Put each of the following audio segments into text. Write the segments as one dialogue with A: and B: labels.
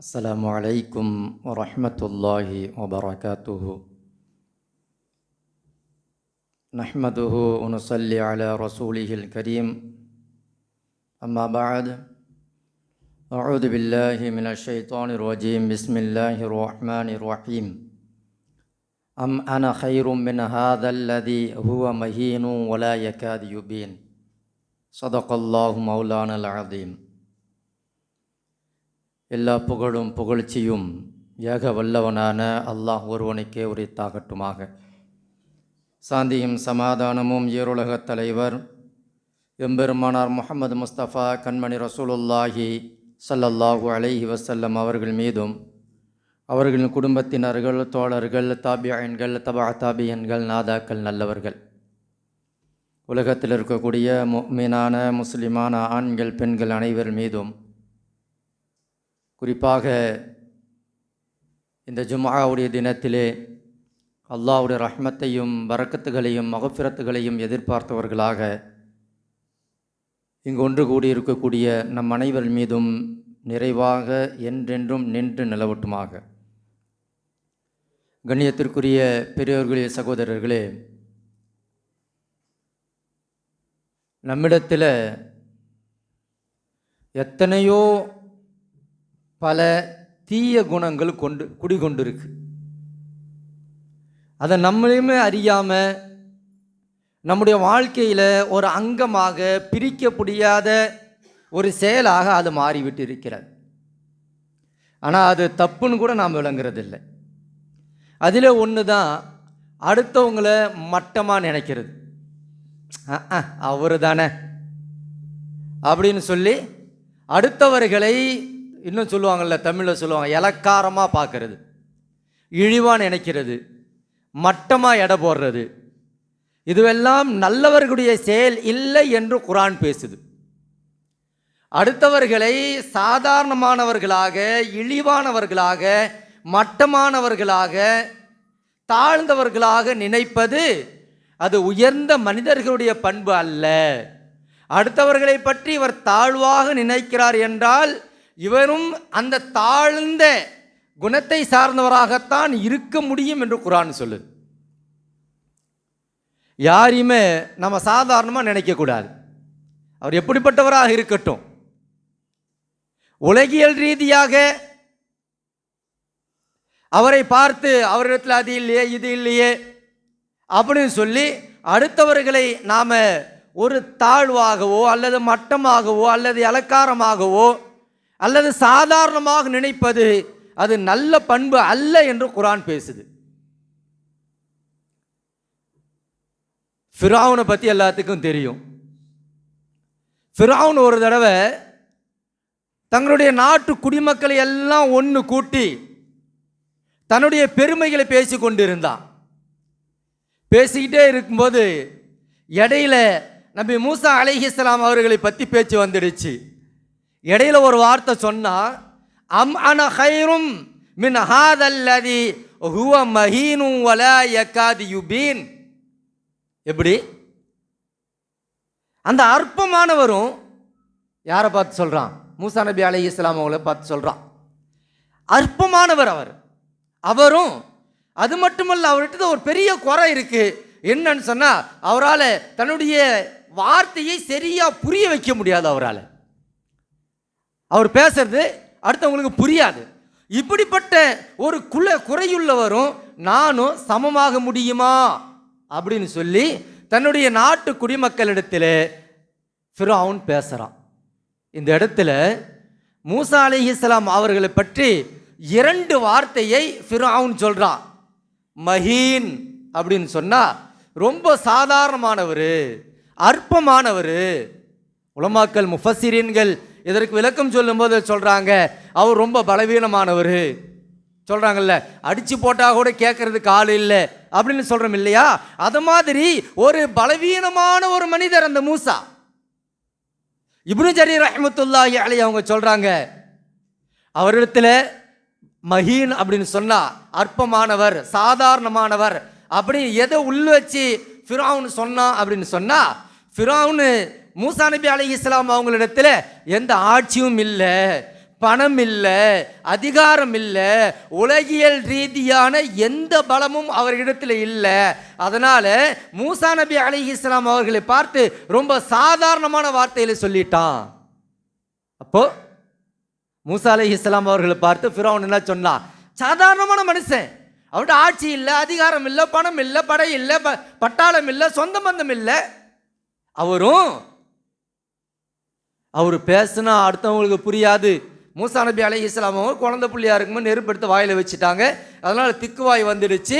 A: السلام عليكم ورحمة الله وبركاته نحمده ونصلي على رسوله الكريم أما بعد أعوذ بالله من الشيطان الرجيم بسم الله الرحمن الرحيم أم أنا خير من هذا الذي هو مهين ولا يكاد يبين எல்லா புகழும் புகழ்ச்சியும் ஏக வல்லவனான அல்லாஹ் ஒருவனுக்கே உரித்தாகட்டுமாக. சாந்தியும் சமாதானமும் ஈருலக தலைவர் எம்பெருமானார் முகமது முஸ்தபா கண்மணி ரசூலுல்லாஹி சல்லல்லாஹூ அலைஹி வசல்லம் அவர்கள் மீதும் அவர்களின் குடும்பத்தினர்கள் தோழர்கள் தாபியன்கள் தபா தாபியன்கள் நாதாக்கள் நல்லவர்கள். உலகத்தில் இருக்கக்கூடிய மீனான முஸ்லிமான ஆண்கள் பெண்கள் அனைவர் மீதும் குறிப்பாக இந்த ஜுமாவுடைய தினத்திலே அல்லாஹ்வுடைய ரஹ்மத்தையும் வரக்கத்துகளையும் மகப்பிரத்துகளையும் எதிர்பார்த்தவர்களாக இங்கு ஒன்று கூடியிருக்கக்கூடிய நம் அனைவர் மீதும் நிறைவாக என்றென்றும் நின்று நிலவட்டுமாக. கண்ணியத்திற்குரிய பெரியோர்களே சகோதரர்களே நம்மிடத்தில் எத்தனையோ பல தீய குணங்கள் கொண்டு குடிகொண்டிருக்கு. அதை நம்மளையுமே அறியாமல் நம்முடைய வாழ்க்கையில் ஒரு அங்கமாக பிரிக்க முடியாத ஒரு செயலாக அது மாறிவிட்டு இருக்கிறது ஆனால் அது தப்புன்னு கூட நாம் விளங்குறதில்லை. அதில் ஒன்று தான் அடுத்தவங்களை மட்டமாக நினைக்கிறது. அவர் தானே அப்படின்னு சொல்லி அடுத்தவர்களை இன்னும் சொல்லுவாங்கள்ல தமிழில் சொல்லுவாங்க இலக்காரமாக பார்க்கறது இழிவாக நினைக்கிறது மட்டமாக எடை போடுறது. இதுவெல்லாம் நல்லவர்களுடைய செயல் இல்லை என்று குரான் பேசுது. அடுத்தவர்களை சாதாரணமானவர்களாக இழிவானவர்களாக மட்டமானவர்களாக தாழ்ந்தவர்களாக நினைப்பது அது உயர்ந்த மனிதர்களுடைய பண்பு அல்ல. அடுத்தவர்களை பற்றி இவர் தாழ்வாக நினைக்கிறார் என்றால் இவரும் அந்த தாழ்ந்த குணத்தை சார்ந்தவராகத்தான் இருக்க முடியும் என்று குரான் சொல்லுது. யாரையுமே நம்ம சாதாரணமாக நினைக்கக்கூடாது. அவர் எப்படிப்பட்டவராக இருக்கட்டும். உலகியல் ரீதியாக அவரை பார்த்து அவரிடத்தில் அது இல்லையே இது இல்லையே அப்படின்னு சொல்லி அடுத்தவர்களை நாம் ஒரு தாழ்வாகவோ அல்லது மட்டமாகவோ அல்லது அலக்காரமாகவோ அல்லது சாதாரணமாக நினைப்பது அது நல்ல பண்பு அல்ல என்று குரான் பேசுது. ஃபிராவுனை பற்றி எல்லாத்துக்கும் தெரியும். ஃபிராவுன் ஒரு தடவை தங்களுடைய நாட்டு குடிமக்களை எல்லாம் ஒன்று கூட்டி தன்னுடைய பெருமைகளை பேசி கொண்டிருந்தான். பேசிக்கிட்டே இருக்கும்போது இடையில நபி மூசா அலிஹிஸ்லாம் அவர்களை பற்றி பேச்சு வந்துடுச்சு. இடையில ஒரு வார்த்தை சொன்னால் அம் அன ஹைரும் மின் ஹாதல்லதி ஹுவ மஹீனும் வல யக்காதி யுபீன். எப்படி? அந்த அற்பமானவரும் யாரை பார்த்து சொல்கிறான் மூசா நபி அலை இஸ்லாம் அவங்கள பார்த்து சொல்கிறான் அற்பமானவர் அவர். அவரும் அது மட்டுமல்ல அவர்கிட்ட ஒரு பெரிய குறை இருக்குது என்னன்னு சொன்னால் அவரால் தன்னுடைய வார்த்தையை சரியாக புரிய வைக்க முடியாது அவரால். அவர் பேசுறது அடுத்தவங்களுக்கு புரியாது. இப்படிப்பட்ட ஒரு குல குறையுள்ளவரும் நானும் சமமாக முடியுமா? அப்படின்னு சொல்லி தன்னுடைய நாட்டு குடிமக்களிடத்தில் ஃபிரௌன் பேசுகிறான் இந்த இடத்துல மூசா அலி இஸ்லாம் அவர்களை பற்றி இரண்டு வார்த்தையை ஃபிரௌன் சொல்கிறான் மஹீன் அப்படின்னு சொன்னால் ரொம்ப சாதாரணமானவர் அற்பமானவர். உலமாக்கல் முஃபசிரீன்கள் இதற்கு விளக்கம் சொல்லும்போது சொல்கிறாங்க அவர் ரொம்ப பலவீனமானவர். சொல்கிறாங்கல்ல அடித்து போட்டால் கூட கேட்குறதுக்கு ஆள் இல்லை. அப்படின்னு சொல்கிறோம் இல்லையா? அது மாதிரி ஒரு பலவீனமான ஒரு மனிதர் அந்த மூசா. இப்னு ஜரீர் அஹமத்துல்லா அலி அவங்க சொல்கிறாங்க அவரிடத்துல மஹீன் அப்படின்னு சொன்னால் அற்பமானவர் சாதாரணமானவர். அப்படின்னு எதை உள்ள வச்சு ஃபிராவுன்னு சொன்னான் அப்படின்னு சொன்னால் ஃபிரௌனு மூசா நபி அலி இஸ்லாம் அவங்களிடத்தில் எந்த ஆட்சியும் இல்லை பணம் இல்லை அதிகாரம் இல்லை உலகியல் ரீதியான எந்த பலமும் அவர்களிடத்தில் இல்லை. அதனால் மூசா நபி அலி இஸ்லாம் அவர்களை பார்த்து ரொம்ப சாதாரணமான வார்த்தையில் சொல்லிட்டான். அப்போ மூசா அலி இஸ்லாம் அவர்களை பார்த்து ஃபிரௌன் என்ன சொன்னான் சாதாரணமான மனுஷன். அவன்கிட்ட ஆட்சி இல்லை அதிகாரம் இல்லை பணம் இல்லை படை இல்லை ப- பட்டாளம் இல்லை சொந்த பந்தம் இல்லை. அவரும் அவர் பேசுனா அடுத்தவங்களுக்கு புரியாது. மூசா நபி அலை இஸ்லாம் அவங்க குழந்தை புள்ளியா இருக்கும்போது நெருப்படுத்து வாயில் வச்சுட்டாங்க. அதனால் திக்குவாய் வந்துடுச்சு.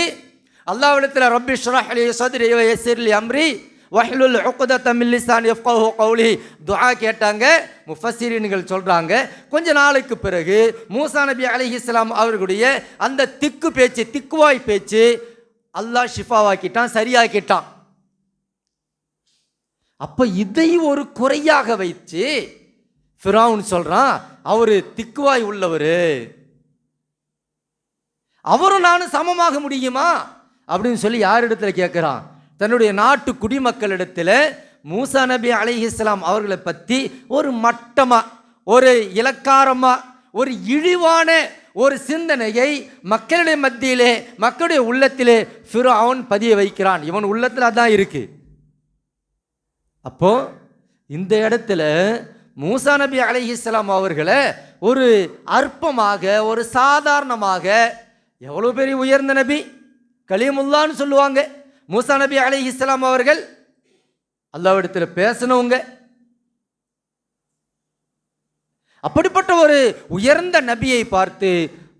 A: அல்லாவிடத்தில் ரப்பி ஷ்ரஹ் லி சத்ரி வ அம்ரி வஹ்லுல் உக்தத்தம் மின் லிசானி கௌலி துஆ கேட்டாங்க. முஃபஸ்ஸிரீன்கள் சொல்கிறாங்க கொஞ்ச நாளுக்கு பிறகு மூசா நபி இஸ்லாம் அவர்களுடைய அந்த திக்கு பேச்சு திக்குவாய் பேச்சு அல்லாஹ் ஷிஃபாவாக்கிட்டான் சரியாக்கிட்டான். அப்போ இதை ஒரு குறையாக வைத்து ஃபிரௌன் சொல்கிறான் அவர் திக்குவாய் உள்ளவர். அவரும் நானும் சமமாக முடியுமா? அப்படின்னு சொல்லி யார் இடத்துல கேட்குறான்? தன்னுடைய நாட்டு குடிமக்களிடத்தில் மூசா நபி அலைஹிஸ்ஸலாம் அவர்களை பற்றி ஒரு மட்டமாக ஒரு இலக்காரமாக ஒரு இழிவான ஒரு சிந்தனையை மக்களுடைய மத்தியிலே மக்களுடைய உள்ளத்திலே அவன் பதிய வைக்கிறான். இவன் உள்ளத்தில் அதான் இருக்குது அப்போ இந்த இடத்துல மூசா நபி அலிஹிஸ்லாம் அவர்களை ஒரு அற்பமாக ஒரு சாதாரணமாக எவ்வளோ பெரிய உயர்ந்த நபி? கலிமுல்லான்னு சொல்லுவாங்க. மூசா நபி அலிஹிஸ்லாம் அவர்கள் அல்லாவிடத்தில் பேசினவங்க. அப்படிப்பட்ட ஒரு உயர்ந்த நபியை பார்த்து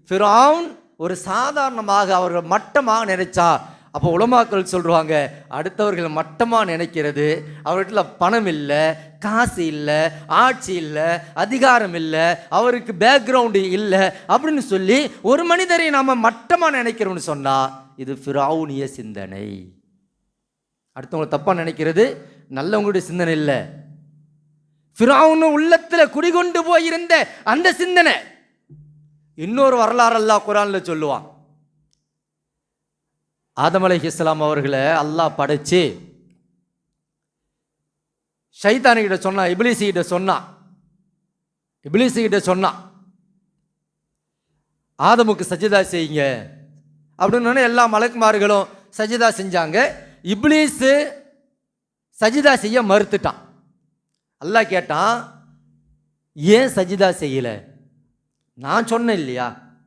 A: ஃபிரான் ஒரு சாதாரணமாக அவர்கள் மட்டமாக நினைச்சா அப்போ உலமாக்கள் சொல்லுவாங்க அடுத்தவர்கள் மட்டமாக நினைக்கிறது அவர்கிட்ட பணம் இல்லை காசு இல்லை ஆட்சி இல்லை அதிகாரம் இல்லை அவருக்கு பேக்ரவுண்டு இல்லை அப்படின்னு சொல்லி ஒரு மனிதரை நாம் மட்டமாக நினைக்கிறோம்னு சொன்னால் இது ஃபிராவுனிய சிந்தனை. அடுத்தவங்களை தப்பாக நினைக்கிறது நல்லவங்களுடைய சிந்தனை இல்லை. ஃபிராவுன்னு உள்ளத்தில் குடிகொண்டு போயிருந்த அந்த சிந்தனை இன்னொரு வரலாறு அல்லா குரான்ல சொல்லுவான். ஆதம் இஸ்லாம் அவர்களை அல்லாஹ் படைச்சு ஷைத்தானுகிட்ட சொன்னான் இபிலிசிக்கிட்ட சொன்னான் இபிலிசிக்கிட்ட சொன்னான் ஆதமுக்கு சஜிதா செய்யுங்க. அப்படின்னு எல்லா மலக்குமார்களும் சஜிதா செஞ்சாங்க. இப்ளீஸு சஜிதா செய்ய மறுத்துட்டான். அல்லாஹ் கேட்டான் ஏன் சஜிதா செய்யலை? நான் சொன்னேன் இல்லையா?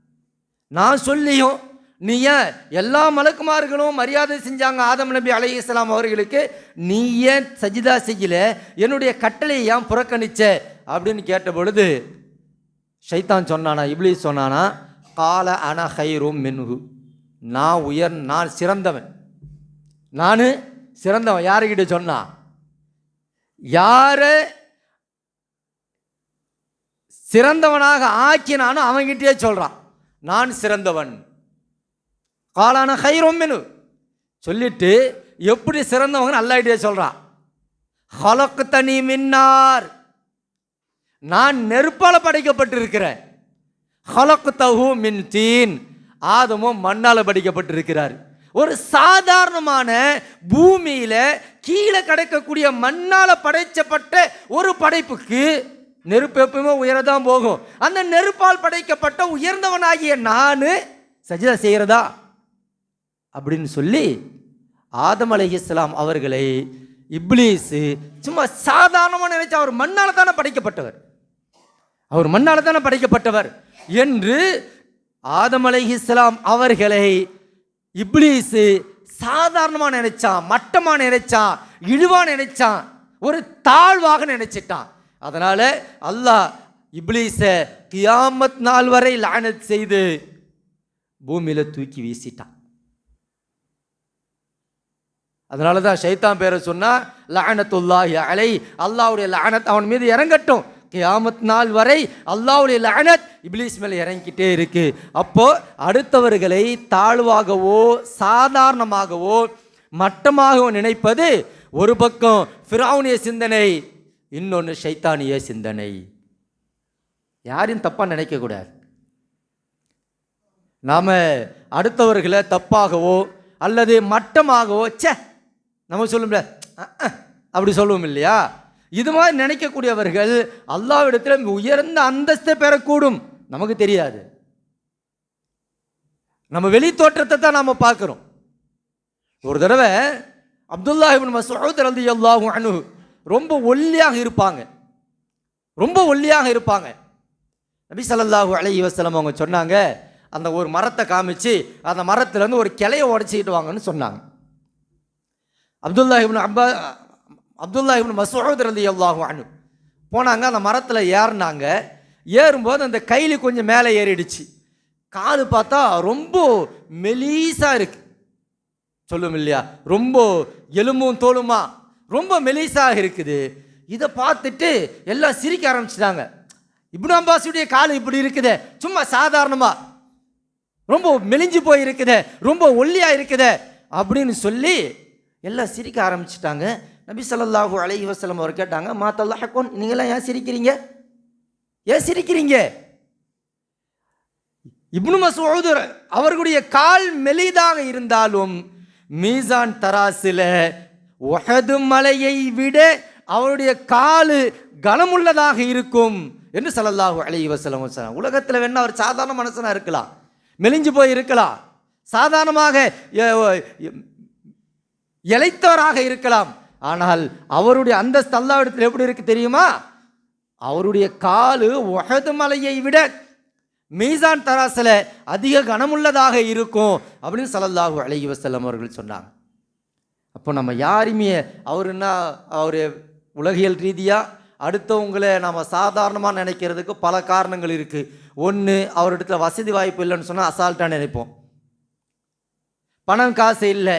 A: நான் சொல்லியும் நீ ஏன் எல்லா மலக்குமார்களும் மரியாதை செஞ்சாங்க ஆதம் நபி அலைஹிஸ்ஸலாம் அவர்களுக்கு நீ ஏன் சஜிதா செய்யல என்னுடைய கட்டளையை ஏன் புறக்கணிச்ச? அப்படின்னு கேட்ட பொழுது ஷைத்தான் சொன்னானா இப்ளி சொன்னானா கால அன ஹைரும் மென்ஹு நான் உயர் நான் சிறந்தவன் நான் சிறந்தவன். யாருக்கிட்ட சொன்னான் யாரை சிறந்தவனாக ஆக்கினானோ அவன்கிட்டயே சொல்கிறான் நான் சிறந்தவன். காலான ஹைரோம்னு சொல்லிட்டு எப்படி சிறந்தவங்க ஐடியா சொல்றான் ஹலக்கு தனி மின்னார். நான் நெருப்பால் படைக்கப்பட்டிருக்கிறேன். ஹலக்கு மின் தீன். ஆதமும் மண்ணால் படைக்கப்பட்டிருக்கிறார். ஒரு சாதாரணமான பூமியில் கீழே கிடைக்கக்கூடிய மண்ணால் படைச்சப்பட்ட ஒரு படைப்புக்கு நெருப்பு எப்பவுமே உயரதான் போகும். அந்த நெருப்பால் படைக்கப்பட்ட உயர்ந்தவனாகிய நான் சஜிதா செய்கிறதா அப்படின்னு சொல்லி ஆதம் அலைஹிஸ்ஸலாம் அவர்களை இப்ளீஸு சும்மா சாதாரணமாக நினைச்சு அவர் மண்ணால தானே படைக்கப்பட்டவர். அவர் மண்ணால தானே படைக்கப்பட்டவர் என்று ஆதம் அலைஹிஸ்ஸலாம் அவர்களை இப்ளீஸு சாதாரணமாக நினைச்சான் மட்டமாக நினைச்சான் இழிவாக நினைச்சான் ஒரு தாழ்வாக நினைச்சிட்டான். அதனால் அல்லாஹ் இப்லீஸை கியாமத் நாள் வரை லானத் செய்து பூமியில் தூக்கி வீசிட்டான். அதனால தான் ஷைத்தான் பேரை சொன்னால் லஅனத்துல்லாஹி அலை அல்லாஹ்வுடைய லஅனத் அவன் மீது இறங்கட்டும். கியாமத் நாள் வரை அல்லாவுடைய லஅனத் இப்லீஸ் மேலே இறங்கிட்டே இருக்கு. அப்போது அடுத்தவர்களை தாழ்வாகவோ சாதாரணமாகவோ மட்டமாகவோ நினைப்பது ஒரு பக்கம் ஃபிரௌனிய சிந்தனை இன்னொன்று ஷைத்தானிய சிந்தனை. யாரையும் தப்பாக நினைக்கக்கூடாது நாம் அடுத்தவர்களை தப்பாகவோ அல்லது மட்டமாகவோ ச்சே நம்ம சொல்லும்ல அப்படி சொல்லுவோம் இல்லையா? இது மாதிரி நினைக்கக்கூடியவர்கள் அல்லாவிடத்தில் உயர்ந்த அந்தஸ்தை பெறக்கூடும். நமக்கு தெரியாது. நம்ம வெளி தோற்றத்தை தான் நாம் பார்க்குறோம். ஒரு தடவை அப்துல்லா இப்னு மஸ்ஊத் ரலியல்லாஹு அனு ரொம்ப ஒல்லியாக இருப்பாங்க. ரொம்ப ஒல்லியாக இருப்பாங்க. நபி சல்லாஹூ அலை வசலம் அவங்க சொன்னாங்க அந்த ஒரு மரத்தை காமிச்சு அந்த மரத்துலேருந்து ஒரு கிளையை உடச்சிக்கிட்டு வாங்கன்னு சொன்னாங்க. அப்துல்லா இப்னு அப்பா அப்துல்லா இப்னு மஸ்ஊத் ரலியல்லாஹு அன்ஹு போனாங்க அந்த மரத்தில் ஏறினாங்க. ஏறும்போது அந்த கையில் கொஞ்சம் மேலே ஏறிடுச்சு. காது பார்த்தா ரொம்ப மெலீஸாக இருக்கு. சொல்லும் இல்லையா? ரொம்ப எலும்பும் தோலுமா? ரொம்ப மெலிசாக இருக்குது. இதை பார்த்துட்டு எல்லாம் சிரிக்க ஆரம்பிச்சிட்டாங்க. இப்னு அம்பாசுடைய கால் இப்படி இருக்குதே சும்மா சாதாரணமாக ரொம்ப மெலிஞ்சு போய் இருக்குதே ரொம்ப ஒல்லியாக இருக்குதே அப்படின்னு சொல்லி எல்லாம் சிரிக்க ஆரம்பிச்சிட்டாங்க. நபி ஸல்லல்லாஹு அலை வசலம் அவர் கேட்டாங்க மாத்தல்லா ஹக்கோன் நீங்களாம் ஏன் சிரிக்கிறீங்க? ஏன் சிரிக்கிறீங்க? இப்னு மசூத் அவர்களுடைய கால் மெலிதாக இருந்தாலும் மீசான் தராசில உஹது மலையை விட அவருடைய காலு கனமுள்ளதாக இருக்கும் என்று ஸல்லல்லாஹு அலைஹி வசலம் சொன்னாங்க. உலகத்தில் வேணா அவர் சாதாரண மனசனாக இருக்கலாம். மெலிஞ்சு போய் இருக்கலாம் சாதாரணமாக இழைத்தவராக இருக்கலாம். ஆனால் அவருடைய அந்தஸ்து அல்லாவிடத்தில் எப்படி இருக்கு தெரியுமா? அவருடைய காலு உகது மலையை விட மீசான் தராசில் அதிக கனமுள்ளதாக இருக்கும் அப்படின்னு சலல்லாஹு அலைஹி வசல்லம் அவர்கள் சொன்னாங்க. அப்போ நம்ம யாருமே அவர் என்ன அவர் உலகியல் ரீதியாக அடுத்தவங்களை நம்ம சாதாரணமாக நினைக்கிறதுக்கு பல காரணங்கள் இருக்குது ஒன்று அவரிடத்துல வசதி வாய்ப்பு இல்லைன்னு சொன்னால் அசால்ட்டாக நினைப்போம். பணம் காசு இல்லை.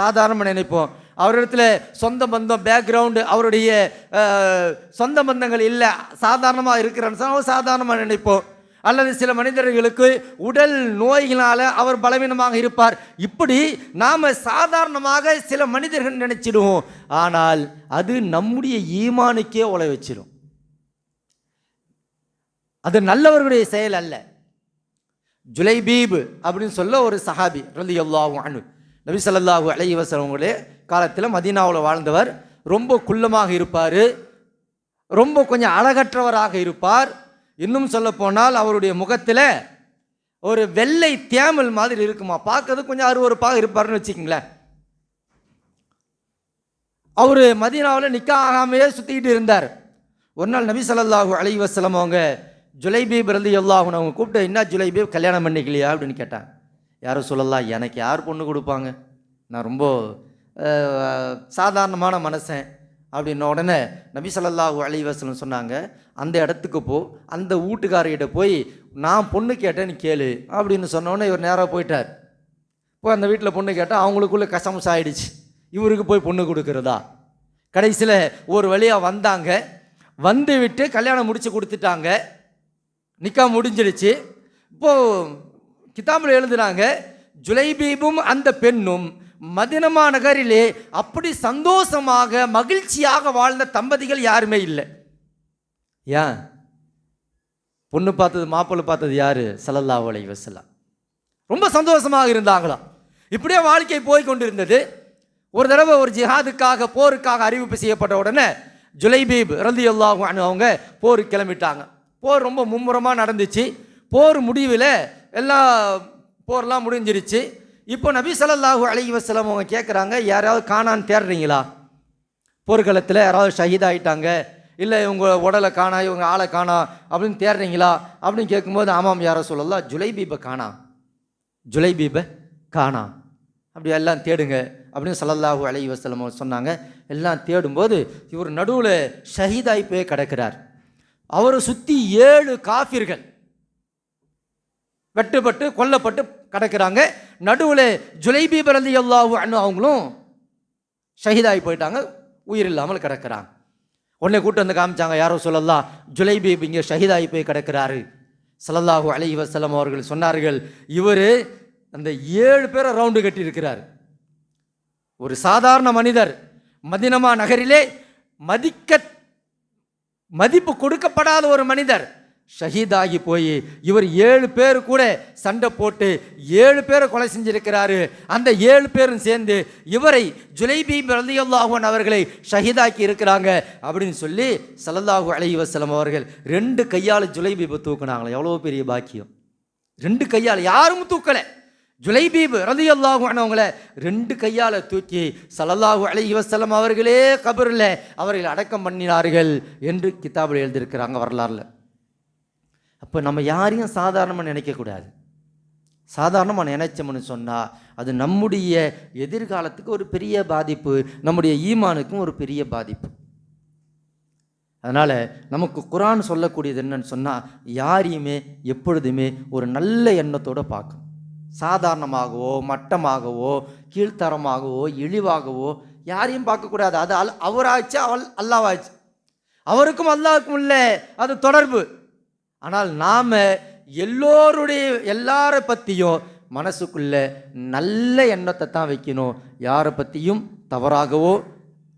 A: சாதாரணமாக நினைப்போம். அவரிடத்துல சொந்த பந்தம் பேக்ரவுண்டு அவருடைய சொந்த பந்தங்கள் இல்லை. சாதாரணமாக இருக்கிறான்னு சொன்னால் சாதாரணமாக நினைப்போம். அல்லது சில மனிதர்களுக்கு உடல் நோய்களால் அவர் பலவீனமாக இருப்பார். இப்படி நாம் சாதாரணமாக சில மனிதர்கள் நினைச்சிடுவோம். ஆனால் அது நம்முடைய ஈமானுக்கே உழை வச்சிடும் அது நல்லவர்களுடைய செயல் அல்ல. ஜுலைபீப் அப்படின்னு சொல்ல ஒரு சஹாபி ரலியல்லாஹு அனு நபி ஸல்லல்லாஹு அலைஹி வஸல்லமுடைய காலத்தில் மதீனாவில் வாழ்ந்தவர். ரொம்ப குள்ளமாக இருப்பார். ரொம்ப கொஞ்சம் அழகற்றவராக இருப்பார். இன்னும் சொல்லப்போனால் அவருடைய முகத்தில் ஒரு வெள்ளை தேமல் மாதிரி இருக்குமா? பார்க்கறது கொஞ்சம் அருவருப்பாக இருப்பார்னு வச்சுக்கங்களேன். அவர் மதீனாவில் நிக்கா ஆகாமையே சுற்றிக்கிட்டு இருந்தார். ஒரு நாள் நபி ஸல்லல்லாஹு அலைஹி அவங்க ஜுலைபீப் ரலி அல்லாஹுன்னு அவங்க கூப்பிட்டு என்ன ஜுலைபீப் கல்யாணம் பண்ணிக்கலையா? அப்படின்னு கேட்டாங்க. யாரும் சொல்லலாம் எனக்கு யார் பொண்ணு கொடுப்பாங்க? நான் ரொம்ப சாதாரணமான மனுஷன் அப்படின்ன உடனே நபி ஸல்லல்லாஹு அலைஹி சொன்னாங்க அந்த இடத்துக்கு போ அந்த வீட்டுக்காரர்கிட்ட போய் நான் பொண்ணு கேட்டேன்னு கேளு அப்படின்னு சொன்ன உடனே இவர் நேராக போயிட்டார். போய் அந்த வீட்டில் பொண்ணு கேட்டால் அவங்களுக்குள்ளே கசமஸ் ஆகிடுச்சு இவருக்கு போய் பொண்ணு கொடுக்குறதா? கடைசியில் ஒரு வழியாக வந்தாங்க. வந்து விட்டு கல்யாணம் முடித்து கொடுத்துட்டாங்க. நிக்கா முடிஞ்சிடுச்சு. இப்போது கிதாபில் எழுதுனாங்க ஜுலைபீபும் அந்த பெண்ணும் மதினமா நகரிலே அப்படி சந்தோஷமாக மகிழ்ச்சியாக வாழ்ந்த தம்பதிகள் யாருமே இல்லை. ஏன்? பொண்ணு பார்த்தது மாப்பிள்ளை பார்த்தது யாரு? சலல்லா ஓலை வசலாம் ரொம்ப சந்தோஷமாக இருந்தாங்களாம். இப்படியே வாழ்க்கை போய் கொண்டிருந்தது. ஒரு தடவை ஒரு ஜிஹாதுக்காக போருக்காக அறிவிப்பு செய்யப்பட்ட உடனே ஜுலைபீப் ரலி அல்லாஹு அவங்க போர் கிளம்பிட்டாங்க. போர் ரொம்ப மும்முரமாக நடந்துச்சு. போர் முடிவில் எல்லாம் போர்லாம் முடிஞ்சிருச்சு. இப்போ நபி ஸல்லல்லாஹு அலி வசலம் அவங்க கேட்குறாங்க யாராவது காணான்னு தேடுறீங்களா? போர்க்களத்தில் யாராவது ஷஹீத் ஆகிட்டாங்க இல்லை இவங்க உடலை காணா இவங்க ஆளை காணா அப்படின்னு தேடுறீங்களா? அப்படின்னு கேட்கும்போது ஆமாம் யாரோ சொல்லலாம் ஜுலைபீபை காணா. ஜுலைபீபை காணா. அப்படி எல்லாம் தேடுங்க. அப்படின்னு ஸல்லல்லாஹு அலி வசலம் சொன்னாங்க. எல்லாம் தேடும்போது இவர் நடுவில் ஷஹீதாய் போய் கிடக்கிறார். அவரை சுற்றி ஏழு காஃபிர்கள். வெட்டுப்பட்டு கொல்லப்பட்டு கிடக்கிறாங்க. நடுவில் ஜுலைபி பிறந்த அல்லாஹு அண்ணு அவங்களும் ஷஹீதாகி போயிட்டாங்க. உயிர் இல்லாமல் கிடக்கிறாங்க. உடனே கூட்டு வந்து காமிச்சாங்க யாரோ சொல்லலாம் ஜுலைபி இங்கே ஷஹீதாகி போய் கிடக்கிறாரு. சலல்லாஹூ அலி வசலம் அவர்கள் சொன்னார்கள் இவர் அந்த ஏழு பேரை ரவுண்டு கட்டியிருக்கிறார். ஒரு சாதாரண மனிதர் மதினமா நகரிலே மதிக்க மதிப்பு கொடுக்கப்படாத ஒரு மனிதர் ஷஹீதாகி போய் இவர் ஏழு பேர் கூட சண்டை போட்டு ஏழு பேரை கொலை செஞ்சிருக்கிறாரு. அந்த ஏழு பேரும் சேர்ந்து இவரை ஜுலைபி ரலியல்லாஹுவன் அவர்களை ஷஹீதாக்கி இருக்கிறாங்க அப்படின்னு சொல்லி சலதாகு அலைஹி வஸல்லம் அவர்கள் ரெண்டு கையால் ஜுலைபீபை தூக்குனாங்களே எவ்வளோ பெரிய பாக்கியம். ரெண்டு கையால் யாரும் தூக்கலை. ஜுலைபீப் ரலியல்லாஹு அன்ஹுவங்கள ரெண்டு கையால் தூக்கி ஸல்லல்லாஹு அலைஹி வஸல்லம் அவர்களே கபரில் அவர்கள் அடக்கம் பண்ணினார்கள் என்று கிதாபில் எழுதியிருக்கிறாங்க வரலாறுல. அப்போ நம்ம யாரையும் சாதாரணமாக நினைக்கக்கூடாது சாதாரணமாக நினைச்சோம்னு சொன்னால் அது நம்முடைய எதிர்காலத்துக்கு ஒரு பெரிய பாதிப்பு நம்முடைய ஈமானுக்கும் ஒரு பெரிய பாதிப்பு. அதனால் நமக்கு குரான் சொல்லக்கூடியது என்னன்னு சொன்னால் யாரையுமே எப்பொழுதுமே ஒரு நல்ல எண்ணத்தோடு பார்க்கும் சாதாரணமாகவோ மட்டமாகவோ கீழ்த்தரமாகவோ இழிவாகவோ யாரையும் பார்க்கக்கூடாது அது அல் அவராச்சு அவள் அல்லாவாச்சு அவருக்கும் அல்லாவுக்கும் இல்லை அது தொடர்பு. ஆனால் நாம் எல்லோருடைய எல்லாரை பற்றியும் மனசுக்குள்ள நல்ல எண்ணத்தை தான் வைக்கணும். யாரை பற்றியும் தவறாகவோ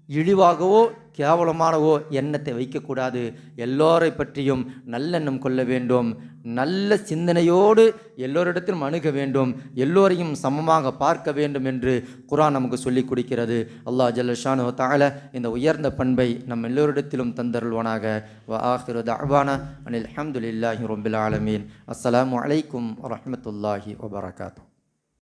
A: இழிவாகவோ கேவலமானவோ எண்ணத்தை வைக்கக்கூடாது. எல்லோரை பற்றியும் நல்லெண்ணம் கொள்ள வேண்டும். நல்ல சிந்தனையோடு எல்லோரிடத்திலும் அணுக வேண்டும். எல்லோரையும் சமமாக பார்க்க வேண்டும் என்று குரான் நமக்கு சொல்லிக் கொடுக்கிறது. அல்லாஹ் ஜல்லஷானு தால இந்த உயர்ந்த பண்பை நம் எல்லோரிடத்திலும் தந்தருள்வானாக. வ ஆஹிரு தஅவானா அனில் அஹமதுல்லாஹி ரொம்பில் ஆலமீன். அஸ்லாம் அலைக்கும் வரமத்துல்லாஹி வபரகாத்தூ